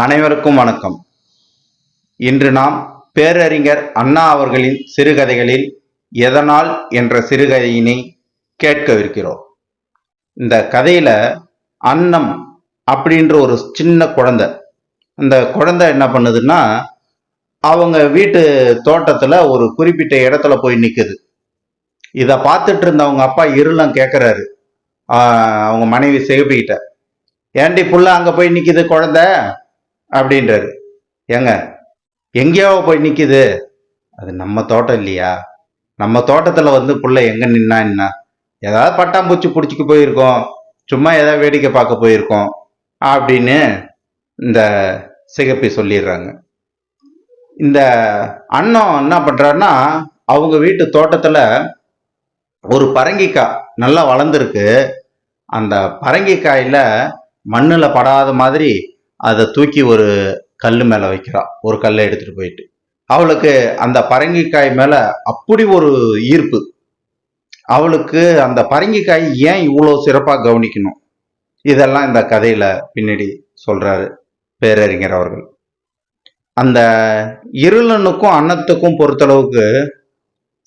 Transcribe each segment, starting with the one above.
அனைவருக்கும் வணக்கம். இன்று நாம் பேரறிஞர் அண்ணா அவர்களின் சிறுகதைகளில் எதனால் என்ற சிறுகதையினை கேட்கவிருக்கிறோம். இந்த கதையில அன்னம் அப்படின்ற ஒரு சின்ன குழந்தை இந்த குழந்தை என்ன பண்ணுதுன்னா அவங்க வீட்டு தோட்டத்துல ஒரு குறிப்பிட்ட இடத்துல போய் நிற்குது இதை பார்த்துட்டு இருந்த அவங்க அப்பா இருளம் கேட்குறாரு அவங்க மனைவி சிகப்பிக்கிட்ட. ஏண்டி புள்ள அங்கே போய் நிற்கிது குழந்தை? அப்படின்றாரு. ஏங்க எங்கேயாவோ போய் நிற்கிது அது நம்ம தோட்டம் இல்லையா? நம்ம தோட்டத்தில் வந்து புள்ள எங்கே நின்னா என்ன? ஏதாவது பட்டாம்பூச்சி பிடிச்சிக்கு போயிருக்கோம். சும்மா ஏதாவது வேடிக்கை பார்க்க போயிருக்கோம். அப்படின்னு இந்த சிகப்பி சொல்லிடுறாங்க. இந்த அண்ணன் என்ன பண்ணுறாருன்னா அவங்க வீட்டு தோட்டத்தில் ஒரு பரங்கிக்காய் நல்லா வளர்ந்துருக்கு. அந்த பரங்கிக்காயில் மண்ணில் படாத மாதிரி அதை தூக்கி ஒரு கல் மேலே வைக்கிறா. ஒரு கல்லை எடுத்துகிட்டு போயிட்டு. அவளுக்கு அந்த பரங்கிக்காய் மேலே அப்படி ஒரு ஈர்ப்பு. அவளுக்கு அந்த பரங்கிக்காய் ஏன் இவ்வளோ சிறப்பாக கவனிக்கணும்? இதெல்லாம் இந்த கதையில் பின்னாடி சொல்கிறாரு பேரறிஞர் அவர்கள். அந்த இருளனுக்கும் அன்னத்துக்கும் பொறுத்தளவுக்கு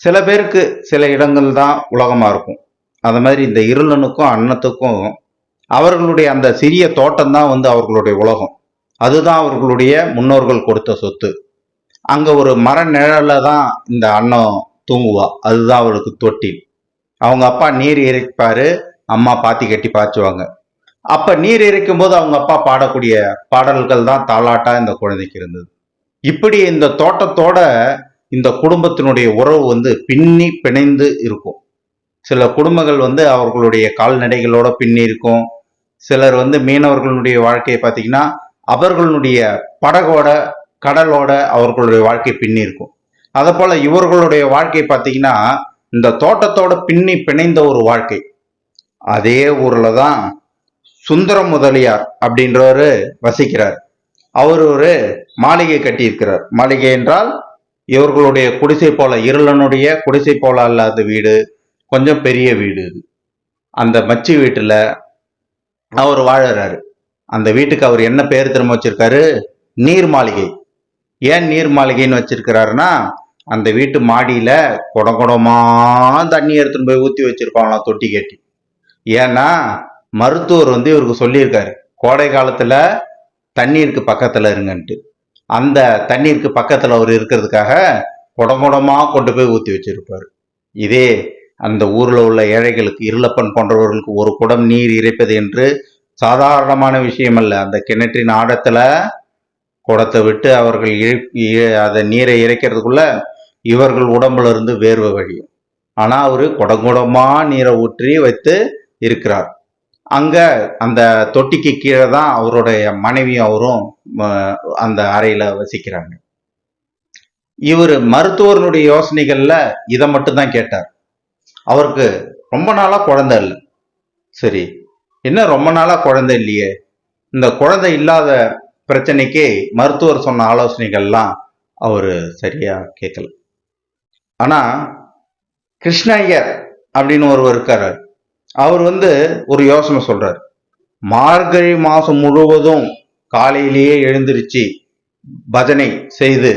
சில பேருக்கு சில இடங்கள் தான் உலகமாக இருக்கும். அது மாதிரி இந்த இருளனுக்கும் அன்னத்துக்கும் அவர்களுடைய அந்த சிறிய தோட்டம் தான் வந்து அவர்களுடைய உலகம். அதுதான் அவர்களுடைய முன்னோர்கள் கொடுத்த சொத்து. அங்கே ஒரு மர நிழலில் தான் இந்த அன்னம் தூங்குவா. அதுதான் அவளுக்கு தொட்டில். அவங்க அப்பா நீர் இறைப்பாரு அம்மா பாத்தி கட்டி பாய்ச்சுவாங்க. அப்ப நீர் இறைக்கும் போது அவங்க அப்பா பாடக்கூடிய பாடல்கள் தான் தாலாட்டா இந்த குழந்தைக்கு இருந்தது. இப்படி இந்த தோட்டத்தோட இந்த குடும்பத்தினுடைய உறவு வந்து பின்னி பிணைந்து இருக்கும். சில குடும்பங்கள் வந்து அவர்களுடைய கால்நடைகளோட பின்னி இருக்கும் சிலர் வந்து மீனவர்களுடைய வாழ்க்கையை பார்த்தீங்கன்னா அவர்களுடைய படகோட கடலோட அவர்களுடைய வாழ்க்கை பின்னி இருக்கும். அதை போல இவர்களுடைய வாழ்க்கை பார்த்தீங்கன்னா இந்த தோட்டத்தோட பின்னி பிணைந்த ஒரு வாழ்க்கை. அதே ஊர்ல தான் சுந்தர முதலியார் அப்படின்றவரு வசிக்கிறார். அவர் ஒரு மாளிகை கட்டியிருக்கிறார். மாளிகை என்றால் இவர்களுடைய குடிசை போல இருளனுடைய குடிசை போல அல்லாத வீடு கொஞ்சம் பெரிய வீடு இது. அந்த மச்சி வீட்டுல அவர் வாழறாரு. அந்த வீட்டுக்கு அவர் என்ன பேர் திரும்ப வச்சிருக்காரு? நீர் மாளிகை. ஏன் நீர் மாளிகைன்னு வச்சிருக்கிறாருன்னா அந்த வீட்டு மாடியில குடம் குடமா தண்ணி எடுத்துன்னு போய் ஊத்தி வச்சிருப்பாங்களாம் தொட்டி கட்டி. ஏன்னா மருத்துவர் வந்து இவருக்கு சொல்லியிருக்காரு கோடை காலத்துல தண்ணீருக்கு பக்கத்துல இருங்கன்ட்டு. அந்த தண்ணீருக்கு பக்கத்துல அவர் இருக்கிறதுக்காக குடம் குடமா கொண்டு போய் ஊத்தி வச்சிருப்பாரு. இதே அந்த ஊரில் உள்ள ஏழைகளுக்கு இருளப்பன் போன்றவர்களுக்கு ஒரு குடம் நீர் இறைப்பது என்று சாதாரணமான விஷயம் அல்ல அந்த கிணற்றின் ஆடத்தில் குடத்தை விட்டு அவர்கள் இழி- அதை நீரை இறைக்கிறதுக்குள்ள இவர்கள் உடம்புல இருந்து வேர்வை வழியும். ஆனால் அவர் குடங்குடமாக நீரை ஊற்றி வைத்து இருக்கிறார். அங்கே அந்த தொட்டிக்கு கீழே தான் அவருடைய மனைவியும் அவரும் அந்த அறையில் வசிக்கிறாங்க. இவர் மருத்துவருடைய யோசனைகளில் இதை மட்டும்தான் கேட்டார். அவருக்கு ரொம்ப நாளாக குழந்தை இல்லை. சரி என்ன ரொம்ப நாளாக குழந்தை இல்லையே? இந்த குழந்தை இல்லாத பிரச்சனைக்கு மருத்துவர் சொன்ன ஆலோசனைகள்லாம் அவர் சரியாக கேட்கல ஆனால் கிருஷ்ணய்யர் அப்படின்னு ஒருவர் இருக்காரு. அவர் வந்து ஒரு யோசனை சொல்றார். மார்கழி மாதம் முழுவதும் காலையிலேயே எழுந்திருச்சு பஜனை செய்து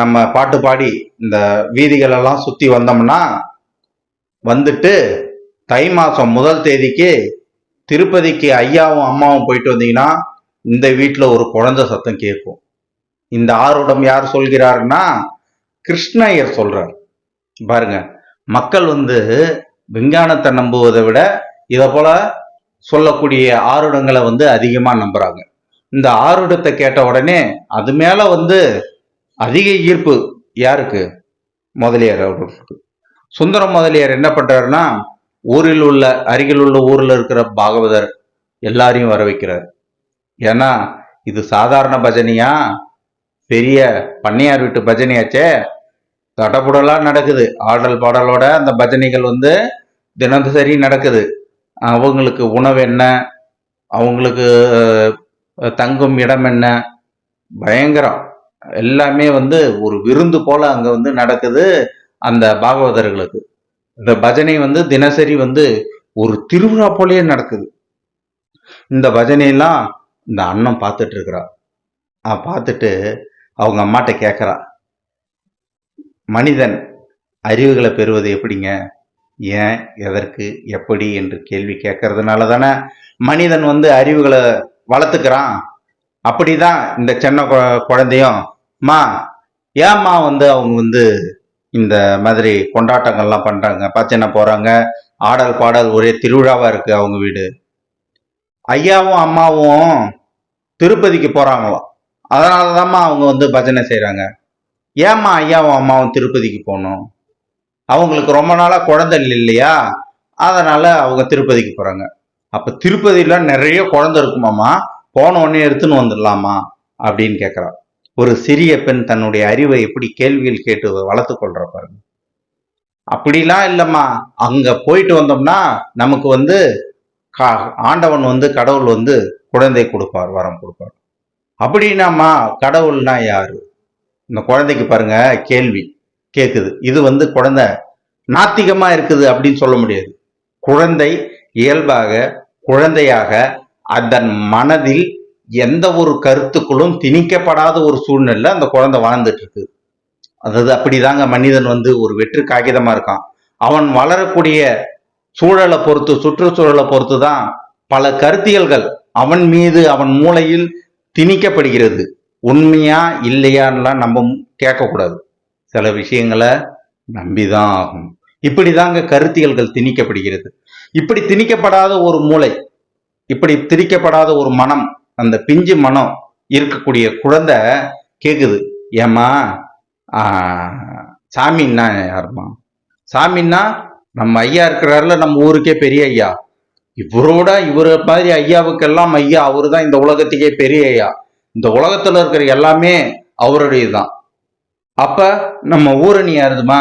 நம்ம பாட்டு பாடி இந்த வீதிகளெல்லாம் சுற்றி வந்தோம்னா வந்துட்டு தை மாதம் முதல் தேதிக்கு திருப்பதிக்கு ஐயாவும் அம்மாவும் போயிட்டு வந்தீங்கன்னா இந்த வீட்டில் ஒரு குழந்தை சத்தம் கேட்கும். இந்த ஆர்வடம் யார் சொல்கிறாருன்னா கிருஷ்ணயர் சொல்றார். பாருங்க மக்கள் வந்து விஞ்ஞானத்தை நம்புவதை விட இதை போல சொல்லக்கூடிய ஆருடங்களை வந்து அதிகமாக நம்புறாங்க. இந்த ஆருடத்தை கேட்ட உடனே அது மேல வந்து அதிக ஈர்ப்பு யாருக்கு? முதலியார் அவர்களுக்கு. சுந்தரம் முதலியார் என்ன பண்றாருன்னா ஊரில் உள்ள அருகில் உள்ள ஊரில் இருக்கிற பாகவதர் எல்லாரையும் வர வைக்கிறார். ஏன்னா இது சாதாரண பஜனையா? பெரிய பண்ணையார் வீட்டு பஜனையாச்சே? தடபுடலா நடக்குது. ஆடல் பாடலோட அந்த பஜனைகள் வந்து தினசரி நடக்குது. அவங்களுக்கு உணவு என்ன? அவங்களுக்கு தங்கும் இடம் என்ன? பயங்கரம். எல்லாமே வந்து ஒரு விருந்து போல அங்க வந்து நடக்குது. அந்த பாகவதர்களுக்கு. இந்த பஜனை வந்து தினசரி வந்து ஒரு திருவிழா போலயே நடக்குது. இந்த பஜனையெல்லாம் இந்த அண்ணன் பார்த்துட்டு இருக்கிறா பார்த்துட்டு அவங்க அம்மாட்ட கேட்குறா. மனிதன் அறிவுகளை பெறுவது எப்படிங்க? ஏன் எதற்கு எப்படி என்று கேள்வி கேட்கறதுனால தானே மனிதன் வந்து அறிவுகளை வளர்த்துக்கிறான். அப்படிதான் இந்த சின்ன குழந்தையும். மா ஏம்மா வந்து அவங்க வந்து இந்த மாதிரி கொண்டாட்டங்கள்லாம் பண்ணுறாங்க பச்சனை போகிறாங்க ஆடல் பாடல் ஒரே திருவிழாவாக இருக்குது அவங்க வீடு. ஐயாவும் அம்மாவும் திருப்பதிக்கு போகிறாங்களாம் அதனால அவங்க வந்து பஜனை செய்கிறாங்க ஏம்மா ஐயாவும் அம்மாவும் திருப்பதிக்கு போகணும்? அவங்களுக்கு ரொம்ப நாளாக குழந்தை இல்லையா? அதனால் அவங்க திருப்பதிக்கு போகிறாங்க அப்போ திருப்பதியில் நிறைய குழந்தை இருக்குமாம்மா? போன உடனே எடுத்துன்னு வந்துடலாமா? அப்படின்னு கேட்குறான் ஒரு சிறிய பெண் தன்னுடைய அறிவை எப்படி கேள்வியில் கேட்டு வளர்த்து கொள்ற பாருங்க. அப்படிலாம் இல்லைம்மா. அங்க போயிட்டு வந்தோம்னா நமக்கு வந்து கா- ஆண்டவன் வந்து கடவுள் வந்து குழந்தை கொடுப்பார் வரம் கொடுப்பார். அப்படின்னாம்மா கடவுள்னா யாரு? இந்த குழந்தைக்கு பாருங்க கேள்வி கேக்குது. இது வந்து குழந்தை நாத்திகமா இருக்குது அப்படின்னு சொல்ல முடியாது. குழந்தை இயல்பாக குழந்தையாக அதன் மனதில் எந்த ஒரு கருத்துக்களும் திணிக்கப்படாத ஒரு சூழ்நிலை அந்த குழந்தை வாழ்ந்துட்டு இருக்கு. அதாவது அப்படிதாங்க மனிதன் வந்து ஒரு வெற்று காகிதமா இருக்கான். அவன் வளரக்கூடிய சூழலை பொறுத்து சுற்றுச்சூழலை பொறுத்து தான் பல கருத்தியல்கள் அவன் மீது அவன் மூளையில் திணிக்கப்படுகிறது. உண்மையா இல்லையான்லாம் நம்ம கேட்கக்கூடாது. சில விஷயங்களை நம்பிதான் ஆகும். இப்படிதாங்க கருத்தியல்கள் திணிக்கப்படுகிறது. இப்படி திணிக்கப்படாத ஒரு மூளை இப்படி திணிக்கப்படாத ஒரு மனம் அந்த பிஞ்சு மனம் இருக்கக்கூடிய குழந்தை கேக்குது. ஏம்மா சாமின்னா யாருமா சாமின்னா நம்ம ஐயா இருக்கிறாருல நம்ம ஊருக்கே பெரிய ஐயா. இவரோட இவர மாதிரி ஐயாவுக்கெல்லாம் ஐயா அவரு தான் இந்த உலகத்துக்கே பெரிய ஐயா. இந்த உலகத்துல இருக்கிற எல்லாமே அவருடையதுதான். அப்ப நம்ம ஊரணி யாருதுமா?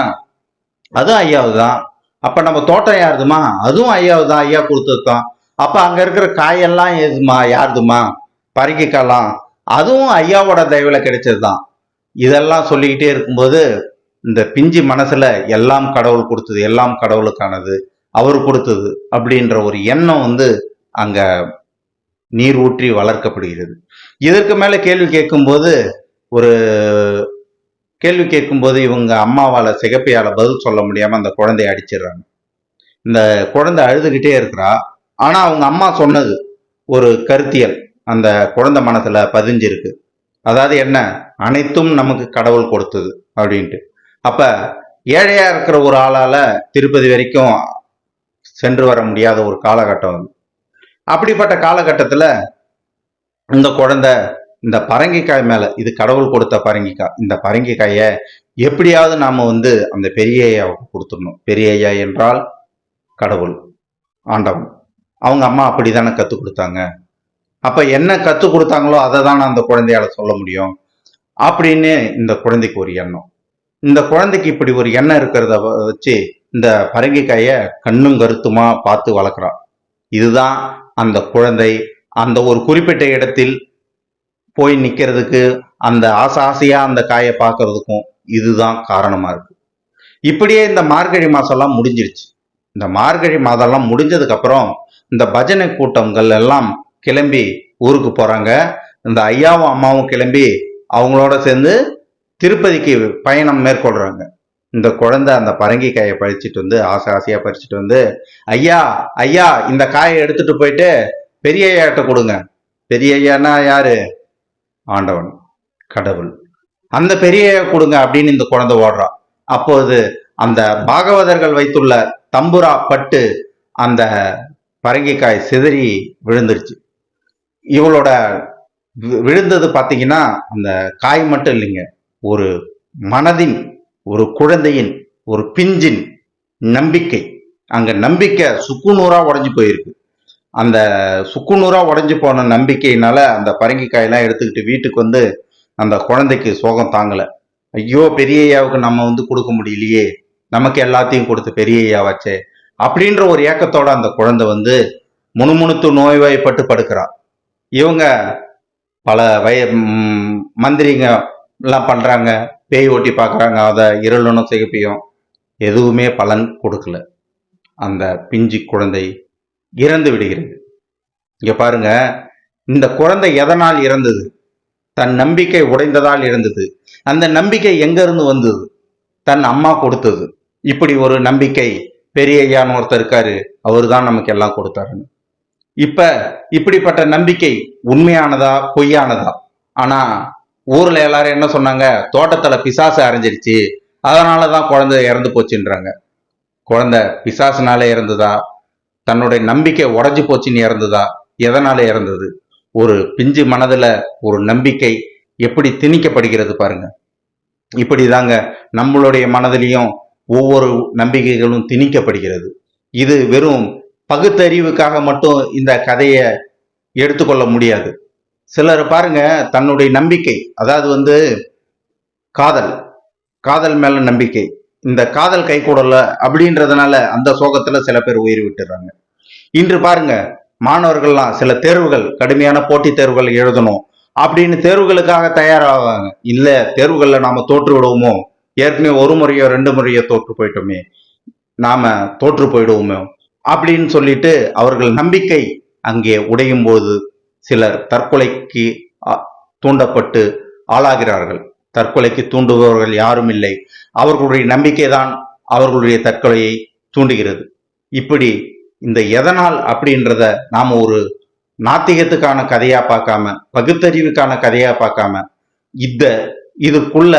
அதுவும் ஐயாவு தான் அப்ப நம்ம தோட்டம் யாருதுமா? அதுவும் ஐயாவு தான் ஐயா கொடுத்தது தான் அப்ப அங்க இருக்கிற காயெல்லாம் எதுமா? யாருதுமா? பறிக்கலாம் அதுவும் ஐயாவோட தயவுல கிடைச்சது தான் இதெல்லாம் சொல்லிக்கிட்டே இருக்கும்போது இந்த பிஞ்சு மனசுல எல்லாம் கடவுள் கொடுத்தது எல்லாம் கடவுளுக்கானது அவர் கொடுத்தது அப்படின்ற ஒரு எண்ணம் வந்து அங்க நீர் ஊற்றி வளர்க்கப்படுகிறது. இதற்கு மேல கேள்வி கேட்கும்போது ஒரு கேள்வி கேட்கும்போது இவங்க அம்மாவால சிகப்பையால் பதில் சொல்ல முடியாம அந்த குழந்தைய அடிச்சிடுறாங்க. இந்த குழந்தை அழுதுகிட்டே இருக்கிறா. ஆனா அவங்க அம்மா சொன்னது ஒரு கருத்தியல். அந்த குழந்தை மனசுல பதிஞ்சிருக்கு. அதாவது என்ன? அனைத்தும் நமக்கு கடவுள் கொடுத்தது அப்படின்ட்டு. அப்ப ஏழையா இருக்கிற ஒரு ஆளால திருப்பதி வரைக்கும் சென்று வர முடியாத ஒரு காலகட்டம் அப்படிப்பட்ட காலகட்டத்துல இந்த குழந்தை இந்த பரங்கிக்காய் மேல இது கடவுள் கொடுத்த பரங்கிக்காய். இந்த பரங்கிக்காயை எப்படியாவது நாம வந்து அந்த பெரிய ஐயாவுக்கு கொடுத்துடணும். பெரிய ஐயா என்றால் கடவுள் ஆண்டவன். அவங்க அம்மா அப்படி தானே கற்றுக் கொடுத்தாங்க? அப்ப என்ன கத்து கொடுத்தாங்களோ அதை தான் அந்த குழந்தையால சொல்ல முடியும். அப்படின்னு இந்த குழந்தைக்கு ஒரு எண்ணம். இந்த குழந்தைக்கு இப்படி ஒரு எண்ணம் இருக்கிறத வச்சு இந்த பரங்கிக்காய கண்ணும் கருத்துமா பார்த்து வளர்க்குறான். இதுதான் அந்த குழந்தை. அந்த ஒரு குறிப்பிட்ட இடத்தில் போய் நிற்கிறதுக்கு அந்த ஆசை ஆசையா அந்த காயை பார்க்கறதுக்கும் இதுதான் காரணமா இருக்கு. இப்படியே இந்த மார்கழி மாசம்லாம் முடிஞ்சிருச்சு. இந்த மார்கழி மாதம்லாம் முடிஞ்சதுக்கு அப்புறம் இந்த பஜனை கூட்டங்கள் எல்லாம் கிளம்பி ஊருக்கு போறாங்க. இந்த ஐயாவும் அம்மாவும் கிளம்பி அவங்களோட சேர்ந்து திருப்பதிக்கு பயணம் மேற்கொள்றாங்க. இந்த குழந்தை அந்த பரங்கி காயை பறிச்சுட்டு வந்து ஆசை ஆசையா பறிச்சுட்டு வந்து ஐயா ஐயா இந்த காயை எடுத்துட்டு போயிட்டு பெரிய ஐயாட்ட கொடுங்க. பெரிய ஐயானா யாரு? ஆண்டவன் கடவுள். அந்த பெரிய ஐயா கொடுங்க அப்படின்னு இந்த குழந்தை ஓடுறான் அப்போது அந்த பாகவதர்கள் வைத்துள்ள தம்புரா பட்டு அந்த பரங்கிக்காய் சிதறி விழுந்துருச்சு. இவளோட வி- விழுந்தது பார்த்தீங்கன்னா அந்த காய் மட்டும் இல்லைங்க. ஒரு மனதின் ஒரு குழந்தையின் ஒரு பிஞ்சின் நம்பிக்கை. அங்க நம்பிக்கை சுக்குநூறா உடஞ்சி போயிருக்கு. அந்த சுக்குநூறா உடஞ்சி போன நம்பிக்கையினால அந்த பரங்கிக்காயெல்லாம் எடுத்துக்கிட்டு வீட்டுக்கு வந்து அந்த குழந்தைக்கு சோகம் தாங்கல. ஐயோ பெரியாவுக்கு நம்ம வந்து கொடுக்க முடியலையே. நமக்கு எல்லாத்தையும் கொடுத்து பெரிய ஐயாவாச்சே. அப்படின்ற ஒரு ஏக்கத்தோட அந்த குழந்தை வந்து முணுமுணுத்து நோய்வாய்ப்பட்டு படுக்கிறான் இவங்க பல வய மந்திரிங்க எல்லாம் பண்ணுறாங்க பேய் ஓட்டி பார்க்குறாங்க அதை இருளனும் சிகப்பியும். எதுவுமே பலன் கொடுக்கல. அந்த பிஞ்சு குழந்தை இறந்து விடுகிறது. இங்கே பாருங்க. இந்த குழந்தை எதனால் இறந்தது? தன் நம்பிக்கை உடைந்ததால் இருந்தது அந்த நம்பிக்கை எங்கேருந்து வந்தது? தன் அம்மா கொடுத்தது. இப்படி ஒரு நம்பிக்கை பெரிய ஐயான்னு ஒருத்தர் இருக்காரு. அவர் தான் நமக்கு எல்லாம் கொடுத்தாருன்னு. இப்ப இப்படிப்பட்ட நம்பிக்கை உண்மையானதா பொய்யானதா? ஆனா ஊர்ல எல்லாரும் என்ன சொன்னாங்க? தோட்டத்துல பிசாசு அரைஞ்சிருச்சு. அதனாலதான் குழந்தை இறந்து போச்சுன்றாங்க. குழந்தை பிசாசுனால இறந்ததா? தன்னுடைய நம்பிக்கை உடஞ்சி போச்சுன்னு இறந்ததா? எதனால இறந்தது? ஒரு பிஞ்சு மனதுல ஒரு நம்பிக்கை எப்படி திணிக்கப்படுகிறது பாருங்க. இப்படிதாங்க நம்மளுடைய மனதிலையும் ஒவ்வொரு நம்பிக்கைகளும் திணிக்கப்படுகிறது. இது வெறும் பகுத்தறிவுக்காக மட்டும் இந்த கதையை எடுத்துக்கொள்ள முடியாது. சிலர் பாருங்க தன்னுடைய நம்பிக்கை அதாவது வந்து காதல் காதல் மேல நம்பிக்கை. இந்த காதல் கை கூடல அப்படின்றதுனால அந்த சோகத்துல சில பேர் உயிர் விட்டுறாங்க. இன்று பாருங்க மாணவர்கள்லாம் சில தேர்வுகள் கடுமையான போட்டித் தேர்வுகள் எழுதணும் அப்படின்னு தேர்வுகளுக்காக தயாராவாங்க. இல்ல தேர்வுகள்ல நாம தோற்று விடுவோமோ? ஏற்கனவே ஒரு முறையோ ரெண்டு முறையோ தோற்று போயிட்டோமே. நாம தோற்று போயிடுவோமோ? அப்படின்னு சொல்லிட்டு அவர்கள் நம்பிக்கை அங்கே உடையும் போது சிலர் தற்கொலைக்கு தூண்டப்பட்டு ஆளாகிறார்கள். தற்கொலைக்கு தூண்டுபவர்கள் யாரும் இல்லை. அவர்களுடைய நம்பிக்கை தான் அவர்களுடைய தற்கொலையை தூண்டுகிறது. இப்படி இந்த எதனால் அப்படின்றத நாம் ஒரு நாத்திகத்துக்கான கதையா பார்க்காம பகுத்தறிவுக்கான கதையா பார்க்காம இந்த இதுக்குள்ள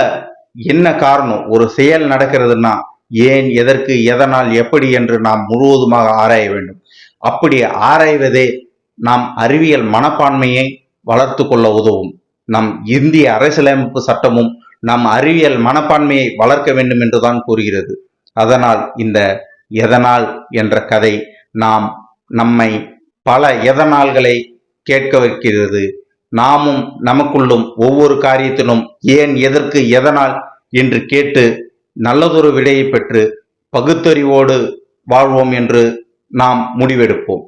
என்ன காரணம் ஒரு செயல் நடக்கிறதுனா ஏன் எதற்கு எதனால் எப்படி என்று நாம் முழுவதுமாக ஆராய வேண்டும். அப்படி ஆராய்வதே நாம் அறிவியல் மனப்பான்மையை வளர்த்து கொள்ள உதவும். நம் இந்திய அரசியலமைப்பு சட்டமும் நம் அறிவியல் மனப்பான்மையை வளர்க்க வேண்டும் என்றுதான் கூறுகிறது. அதனால் இந்த எதனால் என்ற கதை நாம் நம்மை பல எதனால்களை கேட்க வைக்கிறது. நாமும் நமக்குள்ளும் ஒவ்வொரு காரியத்திலும் ஏன் எதற்கு எதனால் என்று கேட்டு நல்லதொரு விடையை பெற்று பகுத்தறிவோடு வாழ்வோம் என்று நாம் முடிவெடுப்போம்.